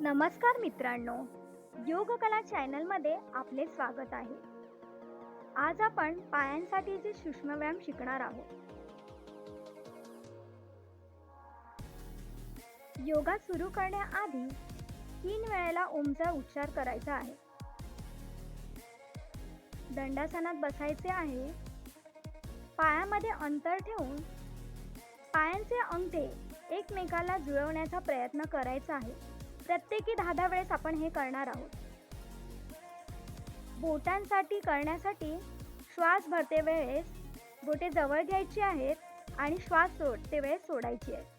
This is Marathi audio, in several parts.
नमस्कार मित्रांनो योग कला चॅनलमध्ये आपले स्वागत आहे. आज आपण पायांसाठीचे सूक्ष्म व्यायाम शिकणार आहोत. योगा सुरू करण्याआधी तीन वेळेला ओमचा उच्चार करायचा आहे. दंडासनात बसायचे आहे. पायामध्ये अंतर ठेवून पायांचे अंगठे एकमेकाला जुळवण्याचा प्रयत्न करायचा आहे. प्रत्येकी दहा दहा वेळेस आपण हे करणार आहोत. बोटांसाठी करण्यासाठी श्वास भरते वेळेस बोटे जवळ घ्यायची आहेत आणि श्वास सोडते वेळेस सोडायची आहे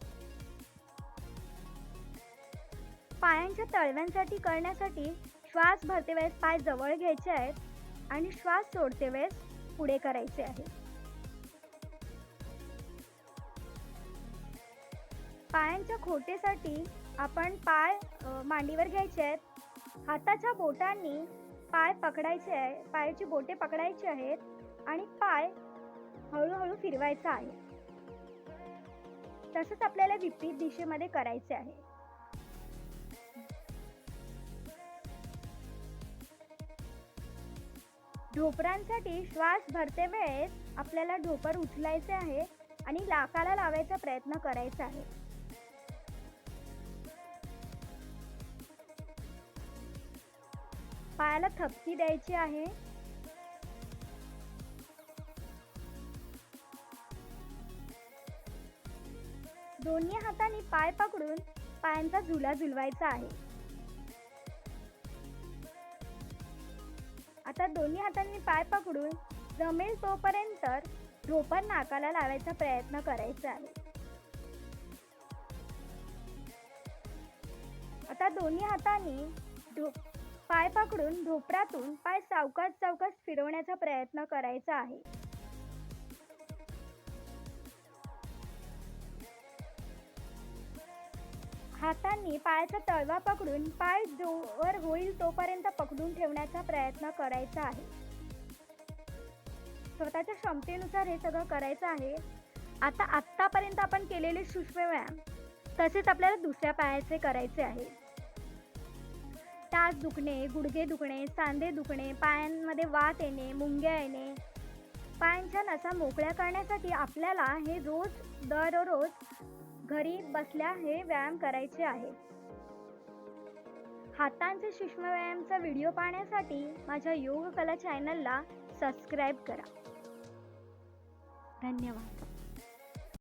पायांच्या तळव्यांसाठी करण्यासाठी श्वास भरते वेळेस पाय जवळ घ्यायचे आहेत आणि श्वास सोडते वेळेस पुढे करायचे आहे. पायांच्या खोटेसाठी आपण पाय मांडीवर घ्यायचे आहेत. हाताच्या बोटांनी पाय पकडायचे आहे पायाची बोटे पकडायची आहेत आणि पाय हळूहळू फिरवायचा आहे. तसंच आपल्याला विपरीत दिशेमध्ये करायचे आहे. ढोपरांसाठी श्वास भरते वेळेस आपल्याला ढोपर उचलायचे आहे आणि लाकाला लावायचा प्रयत्न करायचा आहे. पायाला थपकी द्यायची आहे. दोन्ही हातांनी पाय पकडून पायांचा झुला झुलवायचा आहे. आता दोन्ही हातांनी पाय पकडून जमेल तोपर्यंत ढोपर नाकाला लावायचा प्रयत्न करायचा आहे. आता दोन्ही हातांनी ढो पाय पकडून ढोपरातून पाय सावकाश सावकाश फिरवण्याचा प्रयत्न करायचा आहे. हातांनी पायाचा तळवा पकडून पाय जोवर होईल तोपर्यंत पकडून ठेवण्याचा प्रयत्न करायचा आहे. स्वतःच्या क्षमतेनुसार हे सगळं करायचं आहे. आता आत्तापर्यंत आपण केलेले सूक्ष्म व्यायाम तसेच आपल्याला दुसऱ्या पायाचे करायचे आहे. टाच दुखणे गुडघे दुखणे सांधे दुखणे पायांमध्ये वात येणे मुंग्या येणे. पायांच्या नसा मोकळ्या करण्यासाठी आपल्याला हे रोज दररोज घरी बसल्या हे व्यायाम करायचे आहे. हातांचे सूक्ष्म व्यायामचा व्हिडिओ पाहण्यासाठी माझ्या योग कला चॅनलला सबस्क्राईब करा. धन्यवाद.